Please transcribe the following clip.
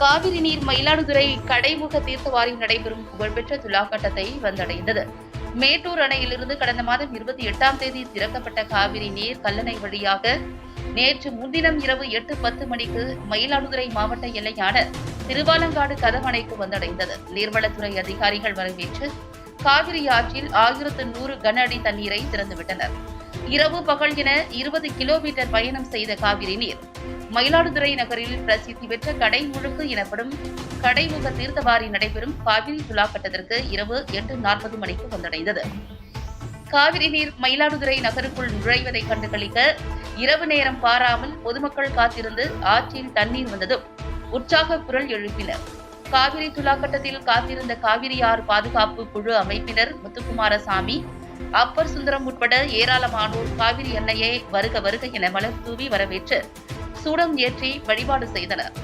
காவிரி நீர் மயிலாடுதுறை கடைமுக தீர்த்தவாரி நடைபெறும் புகழ்பெற்ற துலாக்கட்டத்தை வந்தடைந்தது. மேட்டூர் அணையிலிருந்து கடந்த மாதம் இருபத்தி எட்டாம் தேதி திறக்கப்பட்ட காவிரி நீர் கல்லணை வழியாக நேற்று முன்தினம் இரவு எட்டு பத்து மணிக்கு மயிலாடுதுறை மாவட்ட எல்லையான திருவாலங்காடு கதவணைக்கு வந்தடைந்தது. நீர்வளத்துறை அதிகாரிகள் வரவேற்று காவிரி ஆற்றில் ஆயிரத்து நூறு கன அடி தண்ணீரை திறந்துவிட்டனர். இரவு பகல் என இருபது கிலோமீட்டர் பயணம் செய்த காவிரி நீர் மயிலாடுதுறை நகரில் பிரசித்தி பெற்ற கடை முழுக்கு எனப்படும் கடைமுக தீர்த்தவாரி நடைபெறும் காவிரி துலாக்கட்டத்திற்கு இரவு எட்டு நாற்பது மணிக்கு வந்தடைந்தது. காவிரி நீர் மயிலாடுதுறை நகருக்குள் நுழைவதை கண்டுகளிக்க இரவு நேரம் பாராமல் பொதுமக்கள் காத்திருந்து ஆற்றில் தண்ணீர் வந்ததும் உற்சாக குரல் எழுப்பினர். காவிரி துலாக்கட்டத்தில் காத்திருந்த காவிரியார் பாதுகாப்பு குழு அமைப்பினர் முத்துக்குமாரசாமி அப்பர் சுந்தரம் உட்பட ஏராளமானோர் காவிரி எண்ணெயை வருக வருக என மலர் தூவி வரவேற்று சூடம் ஏற்றி வழிபாடு செய்தனர்.